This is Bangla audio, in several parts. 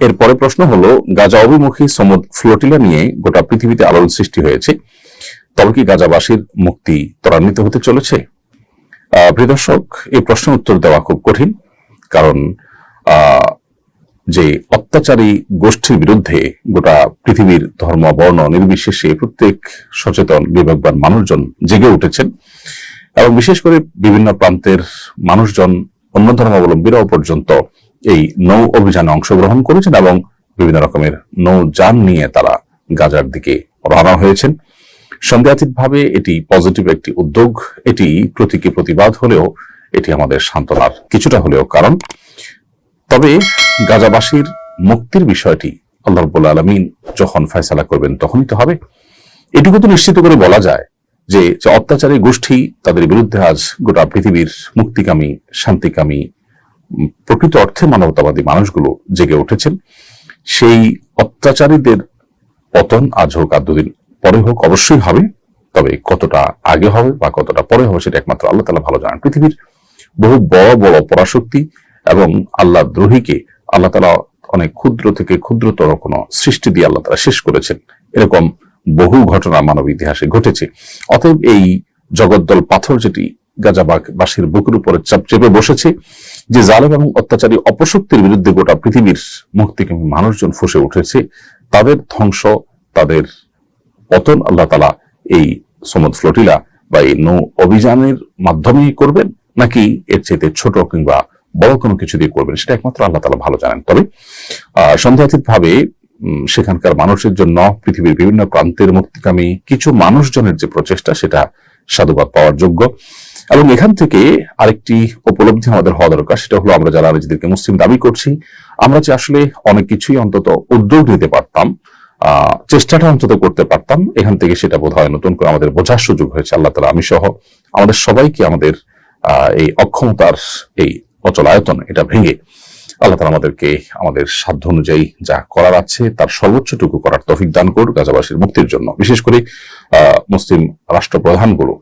এরপরে প্রশ্ন হলো, গাজা অভিমুখী সমুদ ফ্লোটিলা নিয়ে গোটা পৃথিবীতে আলোড়ন সৃষ্টি হয়েছে। তবে কি গাজাবাসীর মুক্তি ত্বরান্বিত হতে চলেছে? প্রিয় দর্শক, এই প্রশ্নের উত্তর দেওয়া খুব কঠিন, কারণ যে অত্যাচারী গোষ্ঠীর বিরুদ্ধে গোটা পৃথিবীর ধর্ম, বর্ণ, নির্বিশেষে প্রত্যেক সচেতন, বিবেকবান মানুষজন জেগে উঠেছেন এবং বিশেষ করে বিভিন্ন প্রান্তের মানুষজন, অন্য ধর্মাবলম্বীরাও পর্যন্ত এই নৌ অভিযানে অংশগ্রহণ করেছেন এবং বিভিন্ন রকমের নৌযান নিয়ে তারা গাজার দিকে রওনা হয়েছেন। সন্দেহাতীতভাবে এটি পজিটিভ একটি উদ্যোগ। এটি প্রতীকী প্রতিবাদ হলেও এটি আমাদের সান্ত্বনার কিছুটা হলেও কারণ। তবে গাজাবাসীর মুক্তির বিষয়টি আল্লাহ রব্বুল আলমিন যখন ফয়সালা করবেন তখনই তো হবে। এটুকু তো নিশ্চিত করে বলা যায় যে অত্যাচারী গোষ্ঠী তাদের বিরুদ্ধে আজ গোটা পৃথিবীর মুক্তিকামী, শান্তিকামী প্রকৃত অর্থে মানবতাবাদী মানুষগুলো জেগে উঠেছেন। সেই অত্যাচারীদের পতন আজ হোক আর দুদিন পরে হোক অবশ্যই হবে, তবে কতটা আগে হবে বা কতটা পরে হবে সেটা একমাত্র আল্লাহ তালা ভালো জানেন। পৃথিবীর বহু বড় বড় পরাশক্তি এবং আল্লাহ দ্রোহীকে আল্লাহ তালা অনেক ক্ষুদ্র থেকে ক্ষুদ্রতর কোন সৃষ্টি দিয়ে আল্লাহ তালা শেষ করেছেন। এরকম বহু ঘটনা মানব ইতিহাসে ঘটেছে। অতএব এই জগদ্দল পাথর যেটি গাজাবাসীর বুকের উপরে চাপ চেপে বসেছে যে জালেম এবং অত্যাচারী অপশক্তির বিরুদ্ধে গোটা পৃথিবীর মুক্তিকামী মানুষজন ফুসে উঠেছে, তাদের ধ্বংস, তাদের পতন আল্লাহ তালা এই সমুদ ফ্লোটিলা বা এই নৌ অভিযানের মাধ্যমেই করবেন, নাকি এর চাইতে ছোট কিংবা বড় কোনো কিছু দিয়ে করবেন, সেটা একমাত্র আল্লাহ তালা ভালো জানেন। তবে সন্দেহাতীত ভাবে সেখানকার মানুষের জন্য পৃথিবীর বিভিন্ন প্রান্তের মুক্তিকামী কিছু মানুষজনের যে প্রচেষ্টা, সেটা সাধুবাদ পাওয়ার যোগ্য। এবং এখান থেকে আরেকটি উপলব্ধি আমাদের হওয়া দরকার সেটা হলো আমরা যারা নিজেদেরকে মুসলিম দাবি করছি আমরা যে আসলে অনেক কিছুই অন্তত উদ্যোগ নিতে পারতাম চেষ্টাটা অন্তত করতে পারতাম এখান থেকে সেটা বোধ হয় নতুন করে আমাদের বোঝার সুযোগ হয়েছে আল্লাহ তালা আমি সহ আমাদের সবাইকে আমাদের এই অক্ষমতার এই অচলায়তন এটা ভেঙে আল্লাহ তালা আমাদেরকে আমাদের সাধ্য অনুযায়ী যা করার আছে তার সর্বোচ্চটুকু করার তফিক দান করুক গাজাবাসীর মুক্তির জন্য। বিশেষ করে আহ, মুসলিম রাষ্ট্রপ্রধানগুলো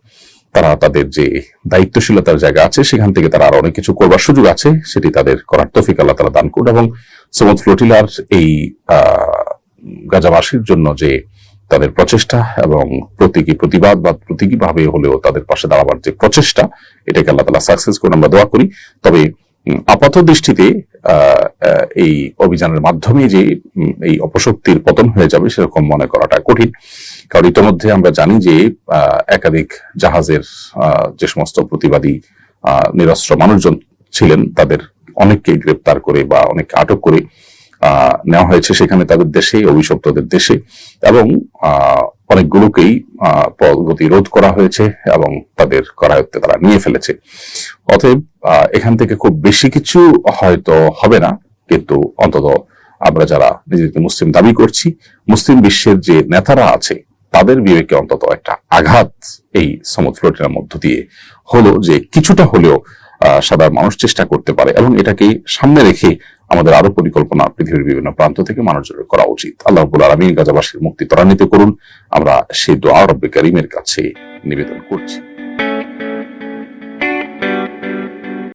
তারা তাদের যে দায়িত্বশীলতার জায়গা আছে, সেখান থেকে তারা আরও অনেক কিছু করবার সুযোগ আছে, সেটি তাদের করার তফিক আল্লাহ তালা দান করুন। এবং সমুদ্র ফ্লোটিলার এই গাজাবাসীর জন্য যে তাদের প্রচেষ্টা এবং প্রতীকী প্রতিবাদ বা প্রতীকী ভাবে হলেও তাদের পাশে দাঁড়াবার যে প্রচেষ্টা, এটাকে আল্লাহ তালা সাকসেস করে আমরা দোয়া করি। তবে আপাত দৃষ্টিতে এই অভিযানের মাধ্যমে যে এই অপশক্তির পতন হয়ে যাবে সেরকম মনে করাটা কঠিন। কারণ ইতিমধ্যে আমরা জানি যে একাধিক জাহাজের যে সমস্ত প্রতিবাদী নিরস্ত্র মানুষজন ছিলেন, তাদের অনেককে গ্রেপ্তার করে বা অনেক আটক করে নেওয়া হয়েছে সেখানে তাদের দেশে, অভিশপ্তদের দেশে এবং অনেকগুলোকেই আহ, প্রগতি রোধ করা হয়েছে এবং তাদের করায়ত্তে তারা নিয়ে ফেলেছে। অতএব এখান থেকে খুব বেশি কিছু হয়তো হবে না কিন্তু অন্তত আমরা যারা নিজেদেরকে মুসলিম দাবি করছি মুসলিম বিশ্বের যে নেতারা আছে তাদের বিবেকে অন্তত একটা আঘাত এই সমুদ্র ফ্লোটের মধ্য দিয়ে হলো যে কিছুটা হলেও সাধারণ মানুষ চেষ্টা করতে পারে এবং এটাকে সামনে রেখে আমাদের আরও পরিকল্পনা পৃথিবীর বিভিন্ন প্রান্ত থেকে মানুষজনের করা উচিত। আল্লাহ আলমী গাজাবাসীর মুক্তি ত্বরান্বিত করুন। আমরা সেই দোয়া রব্বে করিমের কাছে নিবেদন করছি।